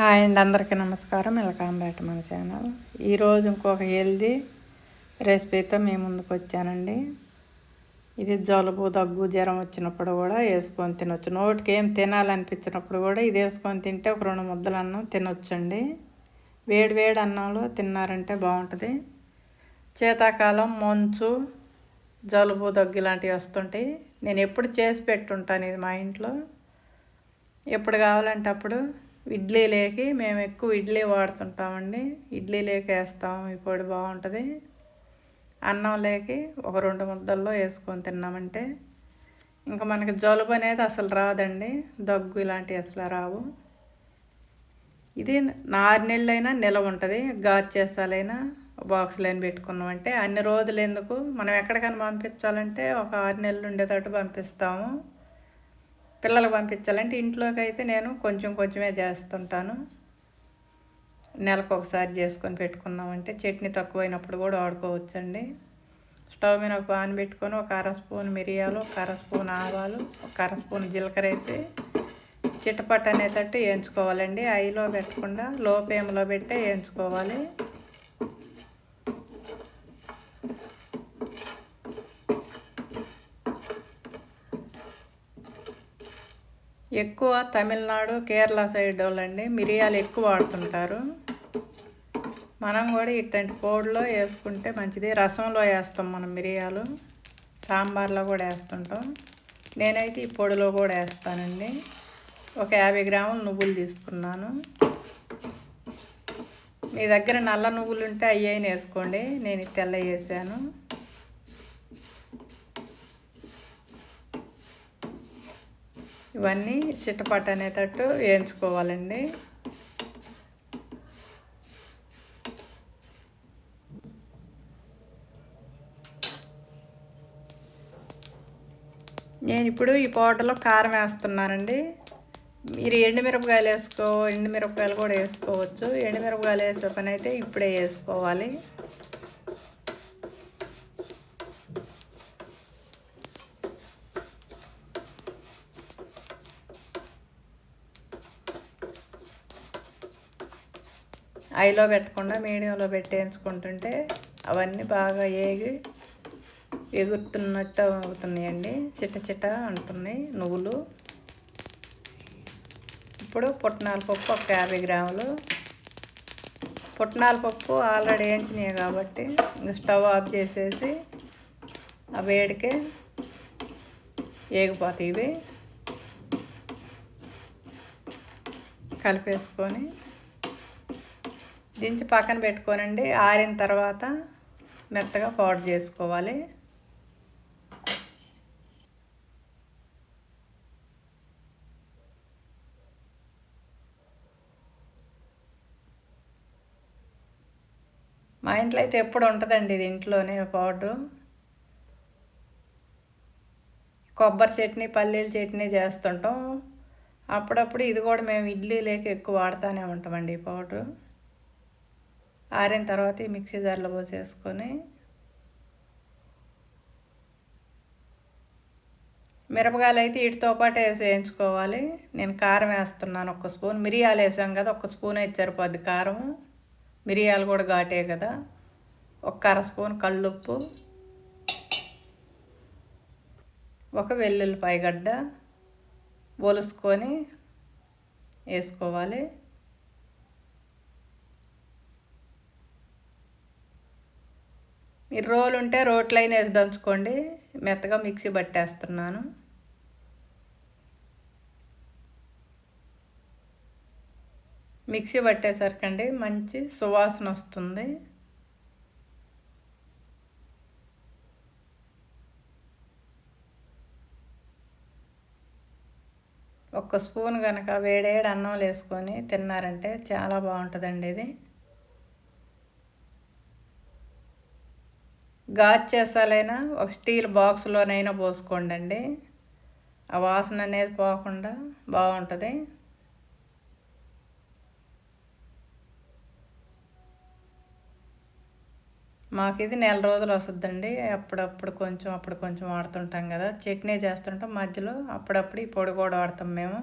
Hi అండి అందరికీ నమస్కారం. వెల్కమ్ బ్యాక్ మన ఛానల్. ఈరోజు ఇంకొక హెల్దీ రెసిపీతో మీ ముందుకు వచ్చానండి. ఇది జలుబు దగ్గు జ్వరం వచ్చినప్పుడు కూడా వేసుకొని తినొచ్చు. నోటికి ఏం తినాలనిపించినప్పుడు కూడా ఇది వేసుకొని తింటే ఒక రెండు ముద్దలు అన్నం తినొచ్చండి. వేడి వేడి అన్నంలో తిన్నారంటే బాగుంటుంది. శీతాకాలం మంచు జలుబు దగ్గు ఇలాంటివి వస్తుంటాయి. నేను ఎప్పుడు చేసి పెట్టుంటాను ఇది మా ఇంట్లో. ఎప్పుడు కావాలంటే అప్పుడు ఇడ్లీ లేకి మేము ఎక్కువ ఇడ్లీ వాడుతుంటామండి. ఇడ్లీ లేక వేస్తాం ఈ పొడి బాగుంటుంది. అన్నం లేకి ఒక రెండు ముద్దల్లో వేసుకొని తిన్నామంటే ఇంకా మనకి జలుబు అనేది అసలు రాదండి. దగ్గు ఇలాంటివి అసలు రావు. ఇది ఆరు నెలలైనా నిలవ ఉంటుంది. గాజు చేసాలైనా బాక్స్లైన పెట్టుకున్నామంటే అన్ని రోజులు ఎందుకు? మనం ఎక్కడికైనా పంపించాలంటే ఒక ఆరు నెలలు ఉండేటట్టు పంపిస్తాము. పిల్లలు పంపించాలంటే ఇంట్లోకి అయితే నేను కొంచెం కొంచెమే చేస్తుంటాను. నెలకు ఒకసారి చేసుకొని పెట్టుకున్నామంటే చట్నీ తక్కువైనప్పుడు కూడా వాడుకోవచ్చండి. స్టవ్ మీద ఒక పాన్ పెట్టుకొని ఒక అర స్పూన్ మిరియాలు ఒక అర స్పూన్ ఆవాలు ఒక అర స్పూన్ జీలకర్ర అయితే చిట్టపట్టు అనేటట్టు వేయించుకోవాలండి. ఐలో పెట్టకుండా లో ఫ్లేమ్లో పెట్టే వేయించుకోవాలి. ఎక్కువ తమిళనాడు కేరళ సైడ్ వాళ్ళండి. మిరియాలు ఎక్కువ వాడుతుంటారు. మనం కూడా ఇట్లాంటి కోడిలో వేసుకుంటే మంచిది. రసంలో వేస్తాం మనం మిరియాలు. సాంబార్లో కూడా వేస్తుంటాం. నేనైతే ఈ పొడిలో కూడా వేస్తానండి. ఒక యాభై గ్రాములు నువ్వులు తీసుకున్నాను. మీ దగ్గర నల్ల నువ్వులు ఉంటే అయ్యైన వేసుకోండి. నేను తెల్ల వేసాను. ఇవన్నీ చిట్టపట్టు అనేటట్టు వేయించుకోవాలండి. నేను ఇప్పుడు ఈ పౌడర్లో కారం వేస్తున్నానండి. మీరు ఎండుమిరపకాయలు వేసుకో ఎండుమిరపకాయలు కూడా వేసుకోవచ్చు. ఎండుమిరపకాయలు వేసే పని అయితే ఇప్పుడే వేసుకోవాలి. ఐలో పెట్టకుండా మీడియంలో పెట్టేయించుకుంటుంటే అవన్నీ బాగా ఏగి ఎగురుతున్నట్టు అవుతున్నాయండి. చిట్ట చిట్ట ఉంటుంది నువ్వులు. ఇప్పుడు పుట్నాల పప్పు ఒక యాభై గ్రాములు. పుట్నాల పప్పు ఆల్రెడీ వేయించినాయి కాబట్టి స్టవ్ ఆఫ్ చేసేసి ఆ వేడికే ఏగిపోతాయి ఇవి. కలిపేసుకొని దించి పక్కన పెట్టుకోనండి. ఆరిన తర్వాత మెత్తగా పౌడర్ చేసుకోవాలి. మా ఇంట్లో అయితే ఎప్పుడు ఉంటుందండి ఇది ఇంట్లోనే పౌడరు. కొబ్బరి చట్నీ పల్లీల చట్నీ చేస్తుంటాం. అప్పుడప్పుడు ఇది కూడా మేము ఇడ్లీ లేక ఎక్కువ వాడుతూనే ఉంటామండి ఈ పౌడరు. ఆరిన తర్వాత ఈ మిక్సీ జార్లో పోసేసుకొని మిరపకాయలు అయితే వీటితో పాటు వేసి వేయించుకోవాలి. నేను కారం వేస్తున్నాను ఒక స్పూన్. మిరియాలు వేసాం కదా ఒక స్పూన్ అయితే సరిపోద్ది కారం. మిరియాలు కూడా ఘాటే కదా. ఒక అర స్పూన్ కళ్ళుప్పు. ఒక వెల్లుల్లిపాయ గడ్డ. ఒలుసుకొని వేసుకోవాలి. రోలు ఉంటే రోట్లైన వేసి దంచుకోండి. మెత్తగా మిక్సీ పట్టేస్తున్నాను. మిక్సీ పట్టేసరికండి మంచి సువాసన వస్తుంది. ఒక్క స్పూన్ కనుక వేడేడు అన్నం వేసుకొని తిన్నారంటే చాలా బాగుంటుందండి ఇది. గాజు చేసాలైనా ఒక స్టీల్ బాక్స్లోనైనా పోసుకోండి అండి ఆ వాసన అనేది పోకుండా బాగుంటుంది. మాకు ఇది నెల రోజులు వస్తుందండి. అప్పుడప్పుడు కొంచెం అప్పుడు కొంచెం వాడుతుంటాం కదా. చట్నీ చేస్తుంటాం మధ్యలో. అప్పుడప్పుడు ఈ పొడి కూడా వాడతాం మేము.